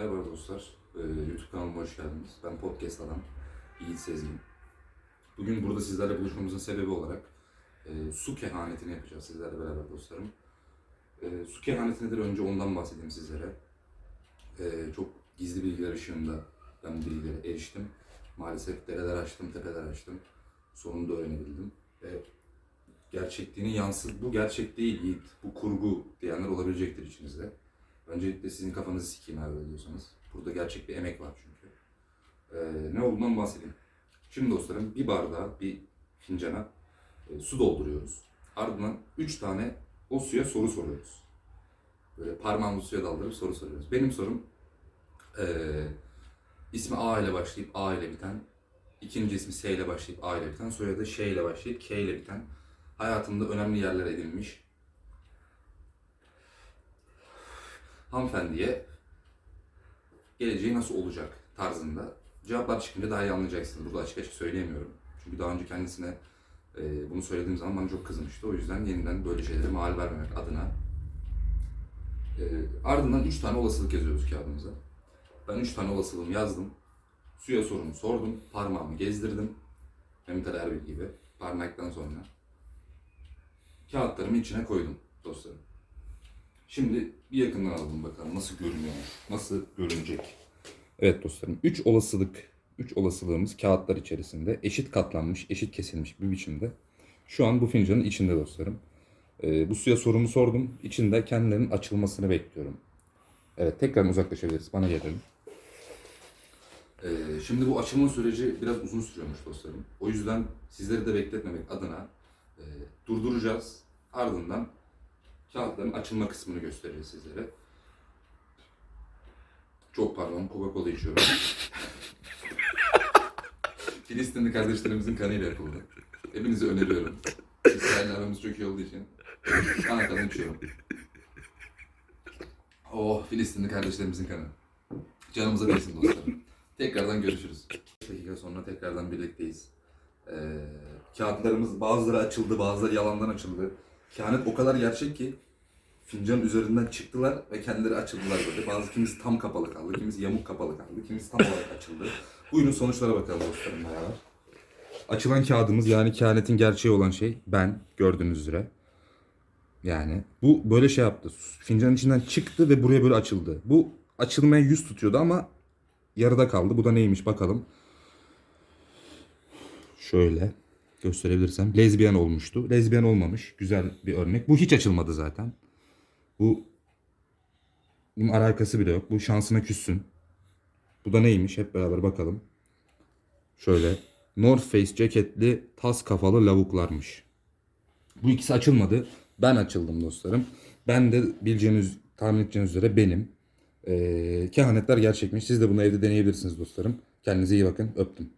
Merhaba dostlar. Ee, YouTube kanalıma hoş geldiniz. Ben podcast adam Yiğit Sezgin. Bugün burada sizlerle buluşmamızın sebebi olarak e, su kehanetini yapacağız sizlerle beraber dostlarım. E, su kehaneti nedir? Önce ondan bahsedeyim sizlere. E, çok gizli bilgiler ışığında ben bu bilgilere eriştim. Maalesef dereler açtım, tepeler açtım. Sonunda öğrenebildim. Ve gerçekliğini yansıt, bu gerçek değil Yiğit, bu kurgu diyenler olabilecektir içinizde. Öncelikle sizin kafanızı sikeyim abi diyorsanız. Burada gerçek bir emek var çünkü. Ee, ne olduğundan bahsedeyim. Şimdi dostlarım bir bardağa, bir fincana e, su dolduruyoruz. Ardından 3 tane o suya soru soruyoruz. Böyle parmağımızı suya daldırıp soru soruyoruz. Benim sorum e, ismi A ile başlayıp A ile biten, ikinci ismi S ile başlayıp A ile biten, soyadı Ş ile başlayıp K ile biten, hayatımda önemli yerler edinmiş, hanımefendiye geleceği nasıl olacak tarzında cevaplar çıkınca daha iyi anlayacaksınız. Burada açık açık söyleyemiyorum. Çünkü daha önce kendisine e, bunu söylediğim zaman bana çok kızmıştı. O yüzden yeniden böyle şeylere mal vermemek adına e, ardından 3 tane olasılık yazıyoruz kağıdımıza. Ben 3 tane olasılığımı yazdım. Suya sorumu sordum. Parmağımı gezdirdim. Mehmet Ali Erbil gibi. Parmaktan sonra. Kağıtlarımı içine koydum dostlarım. Şimdi bir yakından alalım bakalım nasıl görünüyor, nasıl görünecek. Evet dostlarım, 3 olasılık, 3 olasılığımız kağıtlar içerisinde eşit katlanmış, eşit kesilmiş bir biçimde. Şu an bu fincanın içinde dostlarım. Ee, bu suya sorumu sordum. İçinde kendilerinin açılmasını bekliyorum. Evet, tekrar uzaklaşabiliriz. Bana gelelim. Ee, şimdi bu açılma süreci biraz uzun sürüyormuş dostlarım. O yüzden sizleri de bekletmemek adına e, durduracağız. Ardından kağıtların açılma kısmını göstereceğiz sizlere. Çok pardon, Coca-Cola içiyorum. Filistinli kardeşlerimizin kanıyla yapıldı. Hepinize öneriyorum. İsrail'le aramız çok iyi olduğu için kan kanı içiyorum. Oh, Filistinli kardeşlerimizin kanı. Canımıza değsin dostlarım. Tekrardan görüşürüz. 5 dakika sonra tekrardan birlikteyiz. Ee, kağıtlarımız bazıları açıldı, bazıları yalandan açıldı. Kehanet o kadar gerçek ki fincanın üzerinden çıktılar ve kendileri açıldılar böyle. Bazı kimisi tam kapalı kaldı, kimisi yamuk kapalı kaldı, kimisi tam olarak açıldı. Buyurun sonuçlara bakalım dostlarım beraber. Açılan kağıdımız yani kehanetin gerçeği olan şey ben gördüğünüz üzere. Yani bu böyle şey yaptı. Fincanın içinden çıktı ve buraya böyle açıldı. Bu açılmaya yüz tutuyordu ama yarıda kaldı. Bu da neymiş bakalım. Şöyle gösterebilirsem. Lezbiyen olmuştu. Lezbiyen olmamış. Güzel bir örnek. Bu hiç açılmadı zaten. Bu bunun alakası bile yok. Bu şansına küssün. Bu da neymiş? Hep beraber bakalım. Şöyle. North Face ceketli tas kafalı lavuklarmış. Bu ikisi açılmadı. Ben açıldım dostlarım. Ben de bileceğiniz, tahmin edeceğiniz üzere benim. Ee, kehanetler gerçekmiş. Siz de bunu evde deneyebilirsiniz dostlarım. Kendinize iyi bakın. Öptüm.